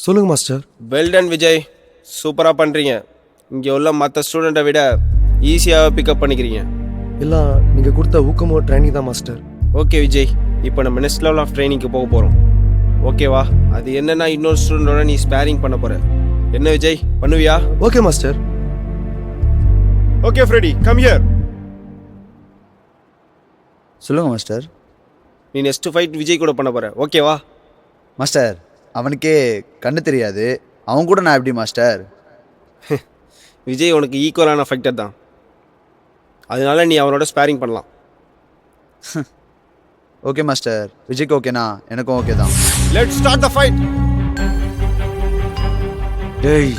சொல்லுங்க master. Well done Vijay. சூப்பராக பண்ணுறீங்க இங்கே உள்ள மற்ற ஸ்டூடெண்ட்டை விட ஈஸியாக பிக்கப் பண்ணிக்கிறீங்க. எல்லாம் நீங்க கொடுத்த ஊக்கமோ ட்ரைனிங் தான் மாஸ்டர். ஓகே விஜய். இப்போ நம்ம நெக்ஸ்ட் லெவல் ஆஃப் ட்ரைனிங்க்கு போக போகிறோம் ஓகேவா அது என்னன்னா இன்னொரு ஸ்டூடெண்டோட நீ ஸ்பேரிங் பண்ண போகிற என்ன விஜய்? பண்ணுவியா? Okay master. Okay Freddie come here சொல்லுங்க மாஸ்டர். நீ நெக்ஸ்ட் ஃபைட் விஜய் கூட பண்ண போகிற ஓகேவா மாஸ்டர் அவனுக்கே கண்ணு தெரியாது. அவன் கூட நான் எப்படி மாஸ்டர்? விஜய் உனக்கு ஈக்குவலான ஃபைட்டர் தான். அதனால நீ அவனோட ஸ்பேரிங் பண்ணலாம். Okay master. விஜய்க்கு ஓகேனா எனக்கும் ஓகே தான். லெட் ஸ்டார்ட் த ஃபைட் டேய்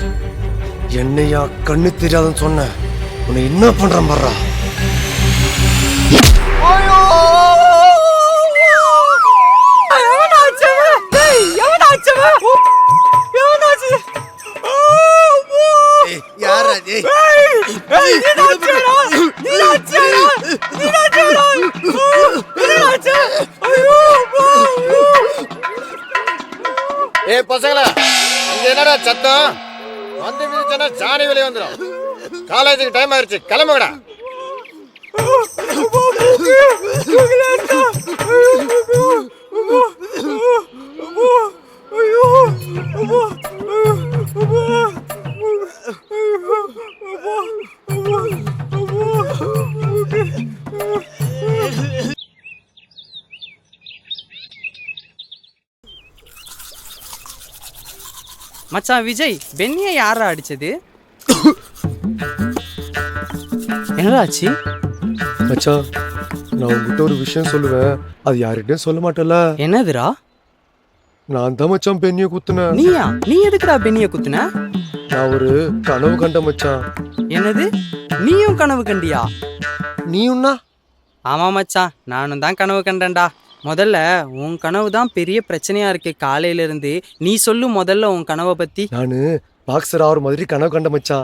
என்னையா கண்ணு தெரியாதுன்னு சொன்ன. உன்னை என்ன பண்றான் பாடுறா ஏ பசங்களா இங்க என்னடா சத்தம் வந்து மிதிச்சனா சாணி வெளியே வந்துடும் காலேஜுக்கு டைம் ஆயிடுச்சு கிளம்புடா மச்சான் விஜய் பென்னியை யாரா அடிச்சது? என்னடா ஆச்சு மச்சான் நான் உங்ககிட்ட ஒரு விஷயம் சொல்லுவேன். அது யார்கிட்டயும் சொல்ல மாட்டேன்ல. என்னதுடா? நான் தான் மச்சான் பெண்ணிய குத்துனேன். நீயா? நீ எதுக்குடா பென்னிய குத்துன? நான் ஒரு கனவு கண்ட மச்சான். என்னது? நீயும் கனவு கண்டியா? நீயும்னா? ஆமா மச்சான் நானும் தான் கனவு கண்டேன்டா. முதல்ல உன் கனவு தான் பெரிய பிரச்சனையா இருக்கு காலையில இருந்து நீ சொல்லு முதல்ல உன் கனவை பத்தி. நானு பாக்ஸர் ஆகிற மாதிரி கனவு கண்ட மச்சான்.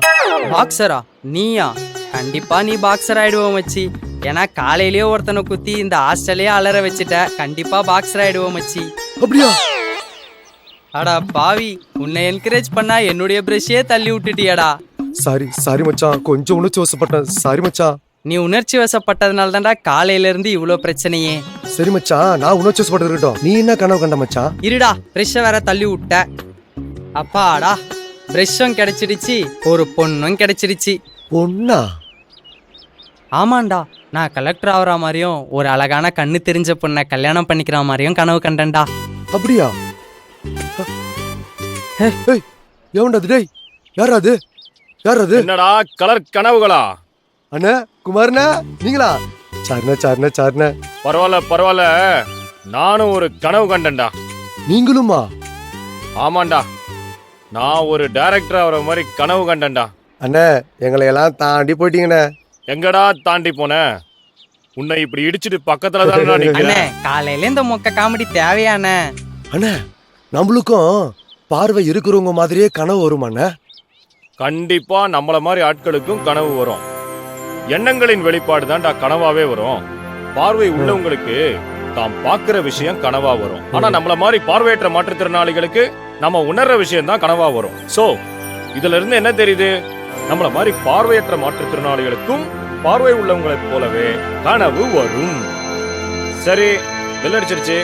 பாக்ஸரா நீயா? கண்டிப்பா நீ பாக்ஸர் ஆயிடுவோம் மச்சி. ஏன்னா காலையிலேயே ஒருத்தனை குத்தி இந்த ஹாஸ்டலையே அலற வச்சுட்ட. கண்டிப்பா பாக்ஸர் ஆயிடுவோம் மச்சி. அப்படியா? அடா பாவி. உன்னை என்கரேஜ் பண்ணா என்னுடைய பிரஷ்ஷே தள்ளி விட்டுட்டியடா. சாரி சாரி மச்சான். கொஞ்சம் உணர்ச்சி வசப்பட்டேன். சாரி மச்சான். நீ உணர்ச்சி வசப்பட்டதுனால தான்டா காலையில இருந்து இவ்வளோ பிரச்சனையே. சரி மச்சான் நான் உணர்ச்சி வசப்பட்டு இருக்கட்டும் நீ என்ன கனவு கண்ட மச்சான்? இருடா பிரஷ்ஷை வேற தள்ளி விட்ட. அப்பாடா பிரஷ்ஷும் கிடைச்சிடுச்சு ஒரு பொண்ணும் கிடைச்சிடுச்சு. பொண்ணா? ஆமாண்டா நான் கலெக்டர் ஆகுற மாதிரியும் ஒரு அழகான கண்ணு தெரிஞ்ச பொண்ணை கல்யாணம் பண்ணிக்கிற மாதிரியும் கனவு கண்டேன்டா. அப்படியா? ஏய் எவன்டா அது டேய். யாரா அது? யார் அது? என்னடா கலர் கனவுகளா? அண்ணா குமார்ண்ணா நீங்களா? சாருண்ணா சாருண்ணா சாருண்ணா. பரவாயில்ல பரவாயில்ல. நானும் ஒரு கனவு கண்டேன்டா. நீங்களுமா? ஆமாண்டா. நான் ஒரு டைரக்டர் ஆகிற மாதிரி கனவு கண்டேன்டா. அண்ணே எங்களை எல்லாம் தாண்டி போயிட்டீங்கண்ணே. எங்கடா தாண்டி போன? உன்னை இப்படி இடிச்சிட்டு பக்கத்துல தானடா அண்ணே நிக்கிறேன் காலையில இந்த மொக்க காமெடி தேவையாண்ணே. அண்ணே நம்மளுக்கும் பார்வை இருக்கிறவங்க மாதிரியே கனவு வருமாண்ணே. கண்டிப்பா நம்மள மாதிரி ஆட்களுக்கும் கனவு வரும். எண்ணங்களின் வெளிப்பாடு தான்டா கனவாவே வரும். பார்வை உள்ளவங்களுக்கு தாம் பார்க்கிற விஷயம் கனவா வரும். ஆனா நம்மள மாதிரி பார்வையற்ற மாற்றுத்திறனாளிகளுக்கு நம்ம உணர்ற விஷயம் தான் கனவா வரும். சோ இதுல இருந்து என்ன தெரியுது? நம்மள மாதிரி பார்வையற்ற மாற்றுத்திறனாளிகளுக்கும் பார்வை உள்ளவங்களைப் போலவே கனவு வரும். சரி bell அடிச்சிருச்சு.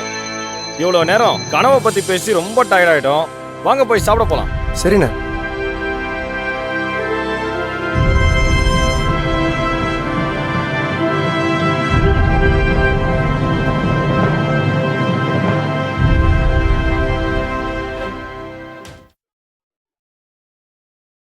இவ்வளவு நேரம் கனவை பத்தி பேசி ரொம்ப டயர்ட் ஆயிட்டோம். வாங்க போய் சாப்பிட போலாம். சரிண்ணே.